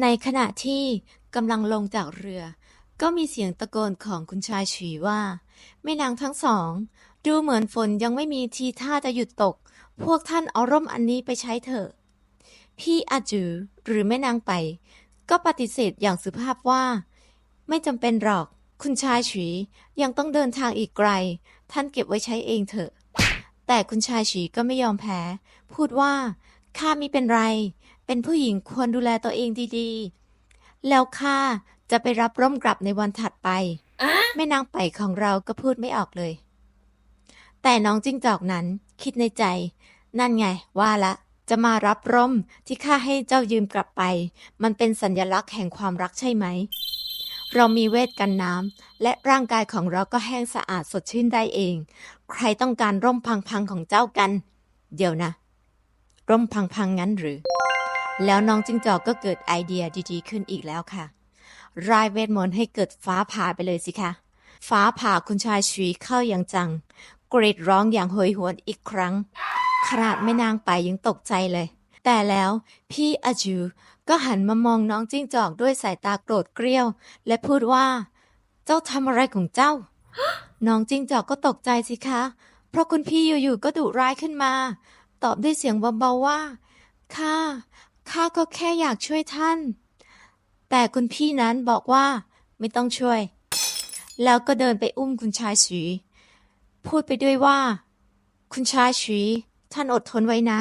ในขณะที่กำลังลงจากเรือ ก็มีเสียงตะโกนของคุณชายฉีว่า แม่นางทั้งสอง ดูเหมือนฝนยังไม่มีทีท่าจะหยุดตก พวกท่านเอาร่มอันนี้ไปใช้เถอะ พี่อาจูหรือแม่นางไป ก็ปฏิเสธอย่างสุภาพว่า ไม่จำเป็นหรอก คุณชายฉียังต้องเดินทางอีกไกล ท่านเก็บไว้ใช้เองเถอะ แต่คุณชายฉีก็ไม่ยอมแพ้ พูดว่าข้ามิเป็นไร เป็นผู้หญิงควรดูแลตัวเองดีๆ แล้วข้าจะไปรับร่มกลับในวันถัดไป แม่นางไปของเราก็พูดไม่ออกเลย แต่น้องจิ้งจอกนั้นคิดในใจ นั่นไงว่าละ จะมารับร่มที่ข้าให้เจ้ายืมกลับไป มันเป็นสัญลักษณ์แห่งความรักใช่ไหม เรามีเวทกันน้ำและร่างกายของเราก็แห้งสะอาดสดชื่นได้เอง ใครต้องการร่มพังๆของเจ้ากัน เดี๋ยวนะ ร่มพังๆงั้นหรือ แล้วน้องจิงจอกก็เกิดไอเดียดีๆขึ้นอีกแล้วค่ะ รายเวทมนต์ให้เกิดฟ้าผ่าไปเลยสิคะ ฟ้าผ่าคุณชายชีเข้าอย่างจัง กรีดร้องอย่างโหยหวนอีกครั้ง ขนาดไม่นางไปยังตกใจเลย แต่แล้วพี่อาจูก็หันมามองน้องจิ้งจอกด้วยสายตาโกรธเกรี้ยว และพูดว่า เจ้าทำอะไรของเจ้า น้องจิ้งจอกก็ตกใจสิคะ เพราะคุณพี่อยู่ๆก็ดุร้ายขึ้นมา ตอบด้วยเสียงเบาๆว่าข้า ข้าก็แค่อยากช่วยท่าน แต่คุณพี่นั้นบอกว่าไม่ต้องช่วย แล้วก็เดินไปอุ้มคุณชายฉีพูดไปด้วยว่า คุณชายฉีท่านอดทนไว้นะ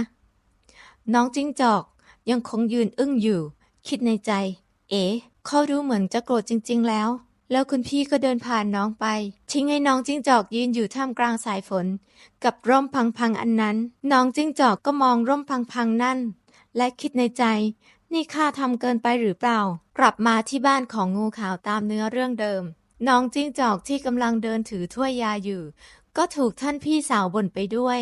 น้องจิ้งจอกยังคงยืนอึ้งอยู่ คิดในใจ เอ๋เขาดูเหมือนจะโกรธจริง ๆ แล้ว แล้วคุณพี่ก็เดินผ่านน้องไป ทิ้งให้น้องจิ้งจอกยืนอยู่ท่ามกลางสายฝน กับร่มพังๆอันนั้น น้องจิ้งจอกก็มองร่มพังๆนั่น และคิดในใจ นี่ข้าทำเกินไปหรือเปล่า กลับมาที่บ้านของงูขาวตามเนื้อเรื่องเดิม น้องจิ้งจอกที่กำลังเดินถือถ้วยยาอยู่ ก็ถูกท่านพี่สาวบ่นไปด้วย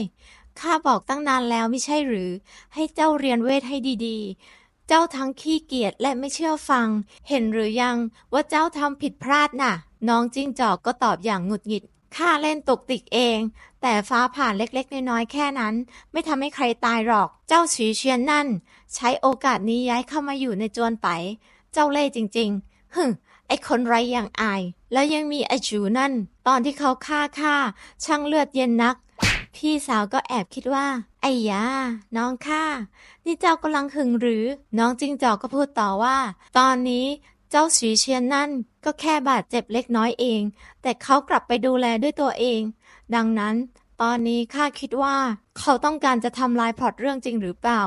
ข้าบอกตั้งนานแล้วไม่ใช่หรือ ให้เจ้าเรียนเวทให้ดีๆ เจ้าทั้งขี้เกียจและไม่เชื่อฟัง เห็นหรือยังว่าเจ้าทำผิดพลาดน่ะ น้องจิ้งจอกก็ตอบอย่างหงุดหงิด ข้าเล่นตกติกเอง แต่ฟ้าผ่านเล็กๆ น้อยๆ แค่นั้น ไม่ทำให้ใครตายหรอก เจ้าฉีเชียนนั่น ใช้โอกาสนี้ย้ายเข้ามาอยู่ในจวนไป เจ้าเล่ห์จริงๆฮึไอคนไรอย่างอาย แล้วยังมีไอจูนั่น ตอนที่เขาฆ่าข้าช่างเลือดเย็นนัก พี่สาวก็แอบคิดว่า ไอ้ยา น้องข้า นี่เจ้ากำลังหึงหรือ น้องจิงจอกก็พูดต่อว่า ตอนนี้เจ้าฉีเชียนนั่น ก็แค่บาดเจ็บเล็กน้อยเอง แต่เขากลับไปดูแลด้วยตัวเอง ดังนั้น ตอนนี้ข้าคิดว่า เขาต้องการจะทำลายพล็อตเรื่องจริงหรือเปล่า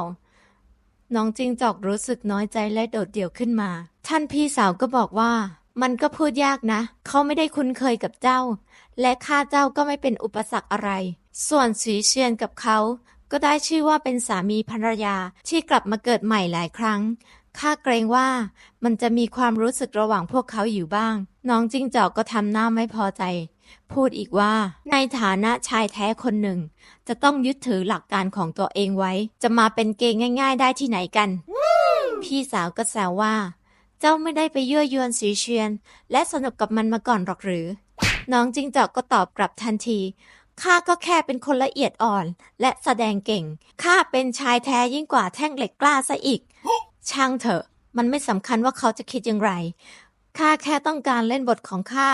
น้องจิงจอกรู้สึกน้อยใจและโดดเดี่ยวขึ้นมา ท่านพี่สาวก็บอกว่า มันก็พูดยากนะ เขาไม่ได้คุ้นเคยกับเจ้า และข้าเจ้าก็ไม่เป็นอุปสรรคอะไร ส่วนสีเชียนกับเขาก็ได้ชื่อว่าเป็นสามีภรรยาที่กลับมาเกิดใหม่หลายครั้ง ข้าเกรงว่ามันจะมีความรู้สึกระหว่างพวกเขาอยู่บ้าง น้องจิ้งจอกก็ทำหน้าไม่พอใจ พูดอีกว่า ในฐานะชายแท้คนหนึ่ง จะต้องยึดถือหลักการของตัวเองไว้ จะมาเป็นเกย์ง่าย ๆ ได้ที่ไหนกัน พี่สาวก็แซวว่า เจ้าไม่ได้ไปยั่วยวนสีเชียน และสนุกกับมันมาก่อนหรอกหรือ น้องจิงจอกก็ตอบกลับทันทีข้าก็แค่เป็นคนละเอียดอ่อน และแสดงเก่ง ข้าเป็นชายแท้ยิ่งกว่าแท่งเหล็กกล้าซะอีก ช่างเถอะ มันไม่สำคัญว่าเขาจะคิดอย่างไรข้าแค่ต้องการเล่นบทของข้า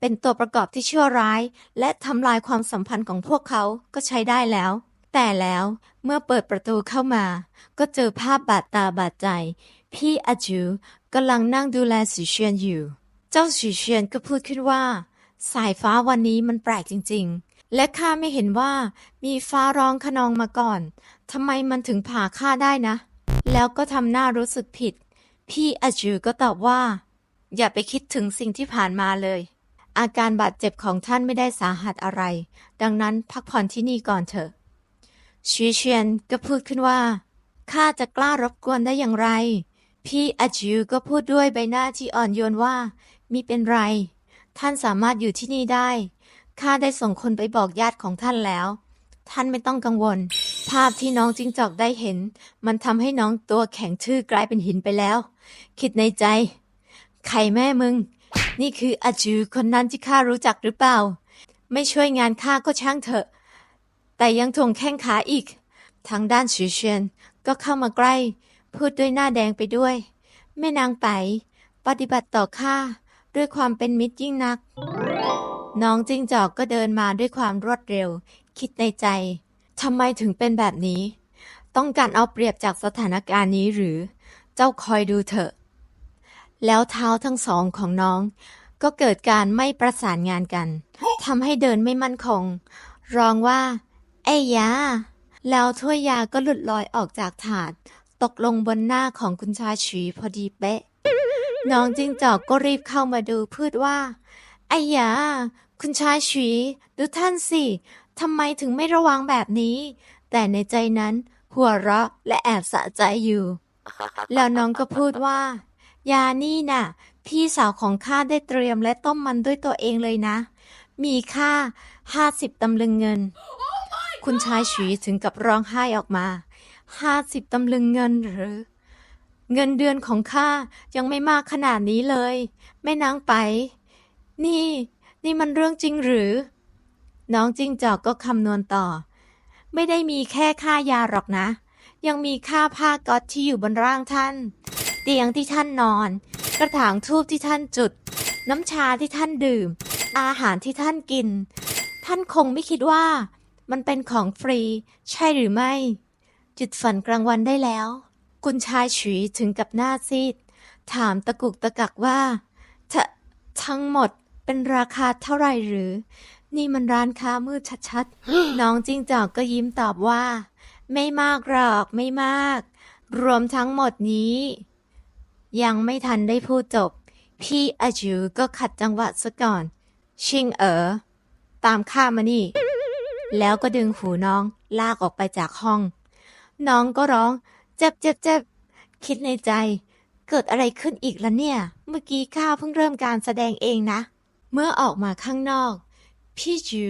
เป็นตัวประกอบที่ชั่วร้าย และทำลายความสัมพันธ์ของพวกเขาก็ใช้ได้แล้ว แต่แล้วเมื่อเปิดประตูเข้ามา ก็เจอภาพบาดตาบาดใจ พี่อาจูกำลังนั่งดูแลสีเชียนอยู่ เจ้าสีเชียนก็พูดขึ้นว่า สายฟ้าวันนี้มันแปลกจริง ๆ และข้าไม่เห็นว่ามีฟ้าร้องขนองมาก่อนทำไมมันถึงผ่าข้าได้นะ แล้วก็ทำหน้ารู้สึกผิด พี่อาจูก็ตอบว่า อย่าไปคิดถึงสิ่งที่ผ่านมาเลย อาการบาดเจ็บของท่านไม่ได้สาหัสอะไร ดังนั้นพักผ่อนที่นี่ก่อนเถอะชีเชียนก็พูดขึ้นว่าข้าจะกล้ารบกวนได้อย่างไร พี่อาจูก็พูดด้วยใบหน้าที่อ่อนโยนว่ามิเป็นไร ท่านสามารถอยู่ที่นี่ได้ข้าได้ส่งคนไปบอกญาติของท่านแล้ว ท่านไม่ต้องกังวล ภาพที่น้องจิงจอกได้เห็น มันทำให้น้องตัวแข็งทื่อกลายเป็นหินไปแล้ว คิดในใจ ใครแม่มึง นี่คืออาจูคนนั้นที่ข้ารู้จักหรือเปล่า ไม่ช่วยงานข้าก็ช่างเถอะ แต่ยังทวงแข้งขาอีก ทางด้านชือเชียนก็เข้ามาใกล้ พูดด้วยหน้าแดงไปด้วย แม่นางไปปฏิบัติต่อข้าด้วยความเป็นมิตรยิ่งนัก น้องจิ้งจอกก็เดินมาด้วยความรวดเร็ว คิดในใจ ทำไมถึงเป็นแบบนี้ ต้องการเอาเปรียบจากสถานการณ์นี้หรือ เจ้าคอยดูเถอะ แล้วเท้าทั้งสองของน้อง ก็เกิดการไม่ประสานงานกันทำให้เดินไม่มั่นคง ร้องว่า ไอ้ยา แล้วถ้วยยาก็หลุดลอยออกจากถาด ตกลงบนหน้าของคุณชายฉีพอดีเป๊ะ น้องจิ้งจอกก็รีบเข้ามาดูพูดว่า ไอ้ยา คุณชายฉีดูท่านสิ ทำไมถึงไม่ระวังแบบนี้ แต่ในใจนั้น หัวเราะและแอบสะใจอยู่ แล้วน้องก็พูดว่า ยานี่น่ะ พี่สาวของข้าได้เตรียมและต้มมันด้วยตัวเองเลยนะ มีค่าห้าสิบตำลึงเงิน คุณชายฉีถึงกับร้องไห้ออกมาห้าสิบตำลึงเงินหรือ เงินเดือนของข้ายังไม่มากขนาดนี้เลยแม่นางไป นี่ นี่มันเรื่องจริงหรือ น้องจิ้งจอกก็คำนวณต่อ ไม่ได้มีแค่ค่ายาหรอกนะ ยังมีค่าผ้าก๊อตที่อยู่บนร่างท่าน เตียงที่ท่านนอน กระถางทูบที่ท่านจุด น้ำชาที่ท่านดื่ม อาหารที่ท่านกิน ท่านคงไม่คิดว่า มันเป็นของฟรี ใช่หรือไม่ จุดฝันกลางวันได้แล้ว คุณชายฉีถึงกับหน้าซีด ถามตะกุกตะกักว่าทะทั้งหมดเป็นราคาเท่าไหร่หรือ นี่มันร้านค้ามืดชัดๆ น้องจิ้งจอกก็ยิ้มตอบว่า ไม่มากหรอกไม่มาก รวมทั้งหมดนี้ ยังไม่ทันได้พูดจบ พี่อาจูก็ขัดจังหวะซะก่อน ชิงเอ๋อตามข้ามานี่ แล้วก็ดึงหูน้องลากออกไปจากห้อง น้องก็ร้อง เจ็บเจ็บเจ็บคิดในใจ เกิดอะไรขึ้นอีกละเนี่ย เมื่อกี้ข้าเพิ่งเริ่มการแสดงเองนะ เมื่อออกมาข้างนอก พี่จู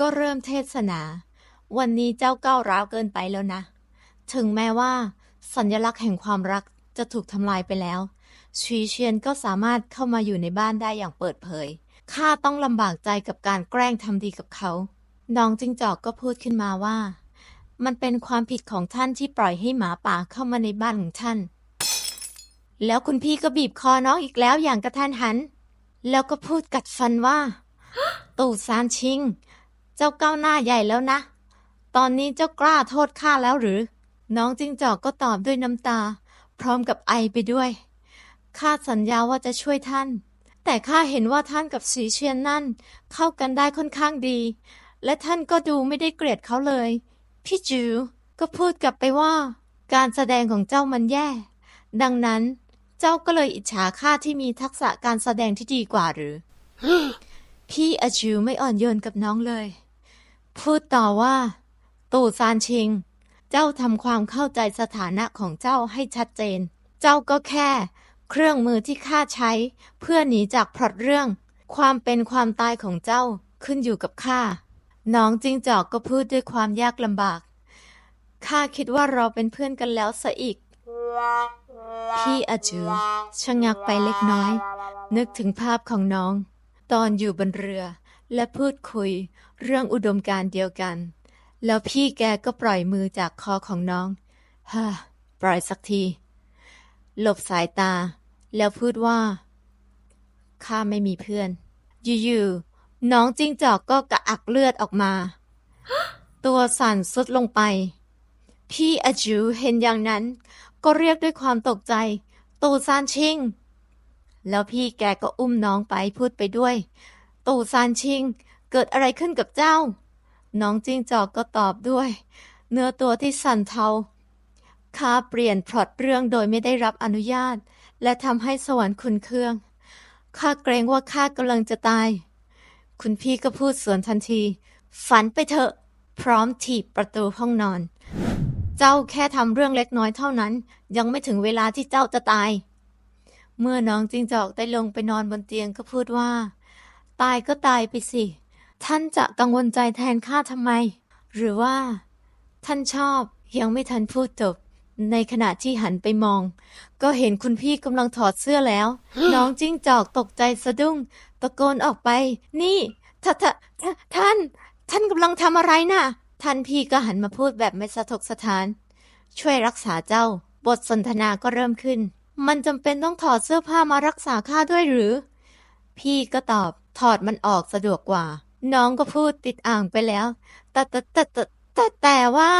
ก็เริ่มเทศนา วันนี้เจ้าก้าวร้าวเกินไปแล้วนะ ถึงแม้ว่า สัญลักษณ์แห่งความรักจะถูกทำลายไปแล้วชีเชียนก็สามารถเข้ามาอยู่ในบ้านได้อย่างเปิดเผย ข้าต้องลำบากใจกับการแกล้งทำดีกับเขา น้องจิงจอกก็พูดขึ้นมาว่า มันเป็นความผิดของท่านที่ปล่อยให้หมาป่าเข้ามาในบ้านของท่าน แล้วคุณพี่ก็บีบคอน้องอีกแล้วอย่างกระทันหัน แล้วก็พูดกัดฟันว่า ตู่ซานชิง เจ้าก้าวหน้าใหญ่แล้วนะ ตอนนี้เจ้ากล้าโทษข้าแล้วหรือ น้องจิงจอกก็ตอบด้วยน้ำตา พร้อมกับไอไปด้วย ข้าสัญญาว่าจะช่วยท่าน แต่ข้าเห็นว่าท่านกับสีเชียนนั่น เข้ากันได้ค่อนข้างดี และท่านก็ดูไม่ได้เกลียดเขาเลย พี่จูก็พูดกลับไปว่า การแสดงของเจ้ามันแย่ ดังนั้น เจ้าก็เลยอิจฉาข้าที่มีทักษะการแสดงที่ดีกว่าหรือ พี่อาจูไม่อ่อนโยนกับน้องเลย พูดต่อว่า ตู่ซานชิง เจ้าทำความเข้าใจสถานะของเจ้าให้ชัดเจน เจ้าก็แค่ เครื่องมือที่ข้าใช้ เพื่อหนีจากพลอตเรื่อง ความเป็นความตายของเจ้าขึ้นอยู่กับข้าน้องจิงจอกก็พูดด้วยความยากลำบากข้าคิดว่าเราเป็นเพื่อนกันแล้วซะอีก พี่อาจูชะงักไปเล็กน้อย นึกถึงภาพของน้อง ตอนอยู่บนเรือ และพูดคุย เรื่องอุดมการเดียวกัน แล้วพี่แกก็ปล่อยมือจากคอของน้องฮ่าปล่อยสักที หลบสายตา แล้วพูดว่าข้าไม่มีเพื่อน อยู่ๆน้องจิ้งจอกก็กระอักเลือดออกมา ตัวสั่นสุดลงไป พี่อาจูเห็นอย่างนั้น ก็เรียกด้วยความตกใจ ตูซานชิง แล้วพี่แกก็อุ้มน้องไปพูดไปด้วย ตู่ซานชิง เกิดอะไรขึ้นกับเจ้า น้องจิ้งจอกก็ตอบด้วย เนื้อตัวที่สั่นเทาข้าเปลี่ยนพล็อตเรื่องโดยไม่ได้รับอนุญาต และทำให้สวรรค์ขุนเคืองข้าเกรงว่าข้ากำลังจะตาย คุณพี่ก็พูดสวนทันที ฝันไปเถอะ พร้อมถีบประตูห้องนอน เจ้าแค่ทำเรื่องเล็กน้อยเท่านั้น ยังไม่ถึงเวลาที่เจ้าจะตาย เมื่อน้องจิงจอกได้ลงไปนอนบนเตียงก็พูดว่า ตายก็ตายไปสิ ท่านจะกังวลใจแทนข้าทำไม หรือว่า ท่านชอบยังไม่ทันพูดจบในขณะที่หันไปมอง ก็เห็นคุณพี่กำลังถอดเสื้อแล้ว น้องจิ้งจอกตกใจสะดุ้ง ตะโกนออกไป นี่ท่าท่าท่าท่านท่านกำลังทำอะไรน่ะ ท่านพี่ก็หันมาพูดแบบไม่สะทกสะท้าน ช่วยรักษาเจ้า บทสนทนาก็เริ่มขึ้น มันจำเป็นต้องถอดเสื้อผ้ามารักษาข้าด้วยหรือ พี่ก็ตอบถอดมันออกสะดวกกว่า น้องก็พูดติดอ่างไปแล้ว แต่แต่แต่แต่แต่แต่ว่า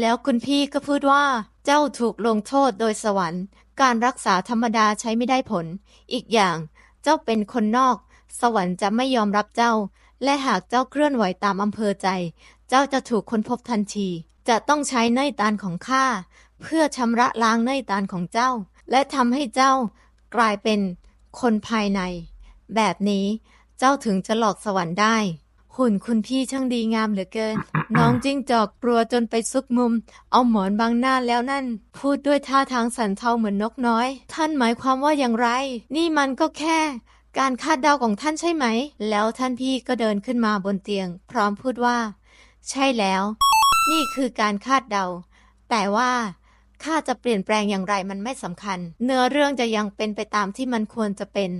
แล้วคุณพี่ก็พูดว่า เจ้าถูกลงโทษโดยสวรรค์ การรักษาธรรมดาใช้ไม่ได้ผล อีกอย่าง เจ้าเป็นคนนอก สวรรค์จะไม่ยอมรับเจ้า และหากเจ้าเคลื่อนไหวตามอำเภอใจ เจ้าจะถูกค้นพบทันที จะต้องใช้เนยตาลของข้าเพื่อชำระล้างเนยตาลของเจ้า และทำให้เจ้ากลายเป็นคนภายใน แบบนี้เจ้าถึงจะหลอกสวรรค์ได้ หุ่นคุณพี่ช่างดีงามเหลือเกิน น้องจิ้งจอกกลัวจนไปซุกมุม เอาหมอนบังหน้าแล้วนั่น พูดด้วยท่าทางสันเทาเหมือนนกน้อย ท่านหมายความว่าอย่างไร นี่มันก็แค่ การคาดเดาของท่านใช่ไหม แล้วท่านพี่ก็เดินขึ้นมาบนเตียง พร้อมพูดว่า ใช่แล้ว นี่คือการคาดเดา แต่ว่า ข้าจะเปลี่ยนแปลงอย่างไรมันไม่สำคัญ เนื้อเรื่องจะยังเป็นไปตามที่มันควรจะเป็น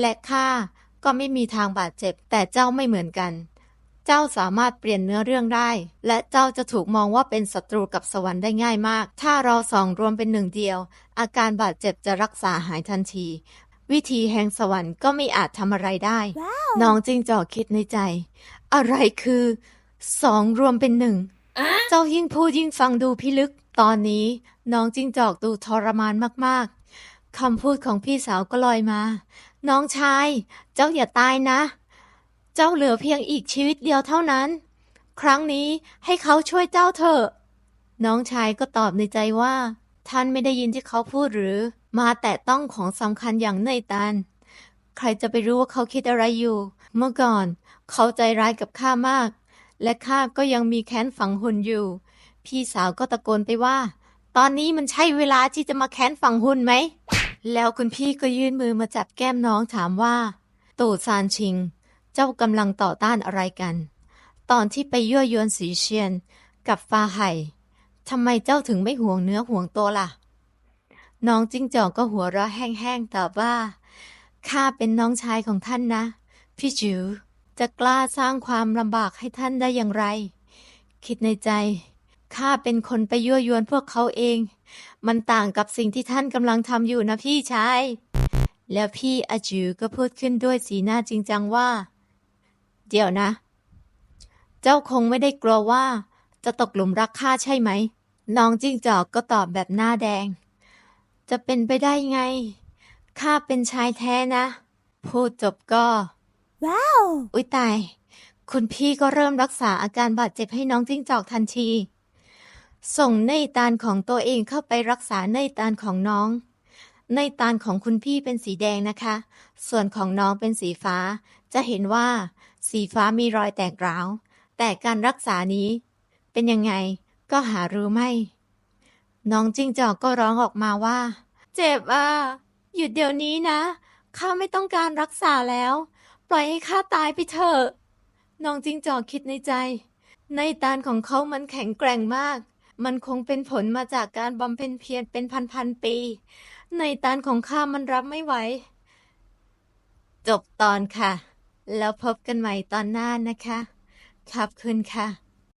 และข้าก็ไม่มีทางบาดเจ็บ แต่เจ้าไม่เหมือนกัน เจ้าสามารถเปลี่ยนเนื้อเรื่องได้ และเจ้าจะถูกมองว่าเป็นศัตรูกับสวรรค์ได้ง่ายมาก ถ้าเราสองรวมเป็นหนึ่งเดียว อาการบาดเจ็บจะรักษาหายทันที วิธีแห่งสวรรค์ก็ไม่อาจทำอะไรได้น้องจิงจอกคิดในใจ อะไรคือสองรวมเป็นหนึ่งเจ้ายิ่งพูดยิ่งฟังดูพิลึก ตอนนี้น้องจิงจอกดูทรมานมากๆคำพูดของพี่สาวก็ลอยมา น้องชาย เจ้าอย่าตายนะ เจ้าเหลือเพียงอีกชีวิตเดียวเท่านั้น ครั้งนี้ให้เขาช่วยเจ้าเถอะ น้องชายก็ตอบในใจว่า ท่านไม่ได้ยินที่เขาพูดหรือ มาแต่ต้องของสำคัญอย่างเนยตาลใครจะไปรู้ว่าเขาคิดอะไรอยู่ เมื่อก่อน เขาใจร้ายกับข้ามาก และข้าก็ยังมีแค้นฝังหุ่นอยู่ พี่สาวก็ตะโกนไปว่า ตอนนี้มันใช่เวลาที่จะมาแค้นฝั่งหุ่นไหม แล้วคุณพี่ก็ยื่นมือมาจับแก้มน้องถามว่า ตู่ซานชิง เจ้ากำลังต่อต้านอะไรกัน ตอนที่ไปยั่วยวนสีเชียน กับฟาไห่ทำไมเจ้าถึงไม่ห่วงเนื้อห่วงตัวล่ะ น้องจิ้งจอกก็หัวเราะแห้งๆตอบว่า ข้าเป็นน้องชายของท่านนะ พี่จิ๋วจะกล้าสร้างความลำบากให้ท่านได้อย่างไร คิดในใจ ข้าเป็นคนไปยั่วยวนพวกเขาเอง มันต่างกับสิ่งที่ท่านกำลังทำอยู่นะพี่ชาย แล้วพี่อาจิวก็พูดขึ้นด้วยสีหน้าจริงจังว่า เดี๋ยวนะ เจ้าคงไม่ได้กลัวว่า จะตกหลุมรักข้าใช่ไหม น้องจิ้งจอกก็ตอบแบบหน้าแดง จะเป็นไปได้ไง ข้าเป็นชายแท้นะ พูดจบก็ ว้าว อุ๊ยตาย คุณพี่ก็เริ่มรักษาอาการบาดเจ็บให้น้องจิ้งจอกทันที ส่งเนยตาลของตัวเองเข้าไปรักษาเนยตาลของน้องเนยตาลของคุณพี่เป็นสีแดงนะคะ ส่วนของน้องเป็นสีฟ้า จะเห็นว่า สีฟ้ามีรอยแตกร้าว แต่การรักษานี้ เป็นยังไงก็หารู้ไม่ น้องจิ้งจอกก็ร้องออกมาว่า เจ็บอะ หยุดเดี๋ยวนี้นะ ข้าไม่ต้องการรักษาแล้ว ปล่อยให้ข้าตายไปเถอะ น้องจิ้งจอกคิดในใจ ในตาลของเขามันแข็งแกร่งมาก มันคงเป็นผลมาจากการบำเพ็ญเพียรเป็นพันๆปี ในตานของข้ามันรับไม่ไหว จบตอนค่ะ แล้วพบกันใหม่ตอนหน้านะคะ ขอบคุณค่ะ